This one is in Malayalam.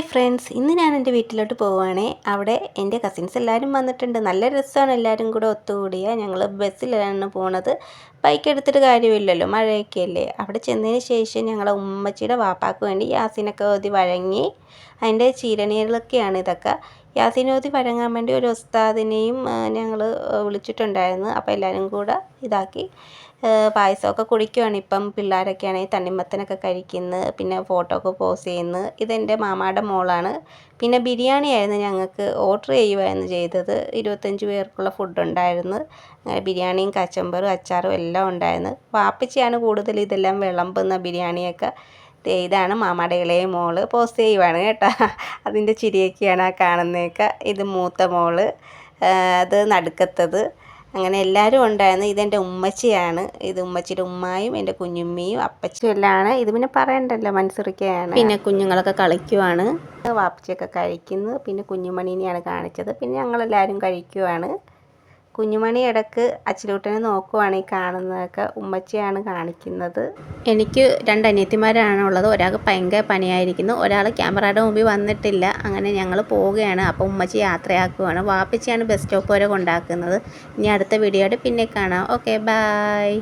ഹായ് ഫ്രണ്ട്സ് ഇന്ന് ഞാൻ എന്റെ വീട്ടിലോട്ട് പോവുകയാണേ. അവിടെ എന്റെ കസിൻസ് എല്ലാവരും വന്നിട്ടുണ്ട്. നല്ല രസമാണ് എല്ലാവരും കൂടെ ഒത്തുകൂടിയ. ഞങ്ങൾ ബസ്സിലാണ് പോണത്. ബൈക്ക് എടുത്തിട്ട് കാര്യമില്ലല്ലോ. മഴയൊക്കെ അല്ലേ അവിടെ ചെന്നതിന് ശേഷം ഞങ്ങളെ ഉമ്മച്ചിയുടെ വാപ്പാക്ക് വേണ്ടി യാസിനൊക്കെ ഓതി വഴങ്ങി. അതിന്റെ ചീരണികളൊക്കെയാണ് ഇതൊക്കെ. യാസിനോതി വഴങ്ങാൻ വേണ്ടി ഒരു ഉസ്താദിനെയും ഞങ്ങൾ വിളിച്ചിട്ടുണ്ടായിരുന്നു. അപ്പോൾ എല്ലാവരും കൂടെ ഇതാക്കി പായസമൊക്കെ കുടിക്കുവാണ്. ഇപ്പം പിള്ളേരൊക്കെ ആണെങ്കിൽ തണ്ണിമത്തനൊക്കെ കഴിക്കുന്നു പിന്നെ ഫോട്ടോ ഒക്കെ പോസ് ചെയ്യുന്നു. ഇതെന്റെ മാമായുടെ മോളാണ്. പിന്നെ ബിരിയാണി ആയിരുന്നു ഞങ്ങൾക്ക് ഓർഡർ ചെയ്യുമായിരുന്നു ചെയ്തത്. ഇരുപത്തഞ്ച് പേർക്കുള്ള ഫുഡ് ഉണ്ടായിരുന്നു ബിരിയാണിയും കച്ചമ്പറും അച്ചാറും എല്ലാം ഉണ്ടായിരുന്നു. വാപ്പച്ചിയാണ് കൂടുതൽ ഇതെല്ലാം വിളമ്പുന്ന ബിരിയാണിയൊക്കെ. ഇതാണ് മാമയുടെ ഇളയ മോൾ. പോസ്റ്റ് ചെയ്യുവാണ് കേട്ടോ. അതിന്റെ ചിരിയൊക്കെയാണ് ആ കാണുന്നതൊക്കെ. ഇത് മൂത്ത മോൾ. അത് നടുക്കത്തത്. അങ്ങനെ എല്ലാവരും ഉണ്ടായിരുന്നു ഇതെന്റെ ഉമ്മച്ചിയാണ്. ഇത് ഉമ്മച്ചിയുടെ ഉമ്മായും എന്റെ കുഞ്ഞുമ്മയും അപ്പച്ചിയും എല്ലാമാണ് ഇത് പിന്നെ പറയണ്ടല്ലോ മനസ്സിറിക്കുകയാണ് പിന്നെ കുഞ്ഞുങ്ങളൊക്കെ കളിക്കുവാണ്. വാപ്പച്ചിയൊക്കെ കഴിക്കുന്നു. പിന്നെ കുഞ്ഞുമണീനെയാണ് കാണിച്ചത്. പിന്നെ ഞങ്ങളെല്ലാവരും കഴിക്കുവാണ്. കുഞ്ഞുമണി ഇടയ്ക്ക് അച്ചിലൂട്ടനെ നോക്കുവാണ് ഈ കാണുന്നതൊക്കെ. ഉമ്മച്ചിയാണ് കാണിക്കുന്നത്. എനിക്ക് രണ്ട് അനിയത്തിമാരാണ് ഉള്ളത്. ഒരാൾക്ക് ഭയങ്കര പനിയായിരിക്കുന്നു ഒരാൾ ക്യാമറയുടെ മുമ്പിൽ വന്നിട്ടില്ല. അങ്ങനെ ഞങ്ങൾ പോവുകയാണ്. അപ്പോൾ ഉമ്മച്ചി യാത്രയാക്കുവാണ്. വാപ്പിച്ചിയാണ് ബസ് സ്റ്റോപ്പ് വരെ കൊണ്ടാക്കുന്നത്. ഇനി അടുത്ത വീഡിയോയുടെ പിന്നെ കാണാം. Okay bye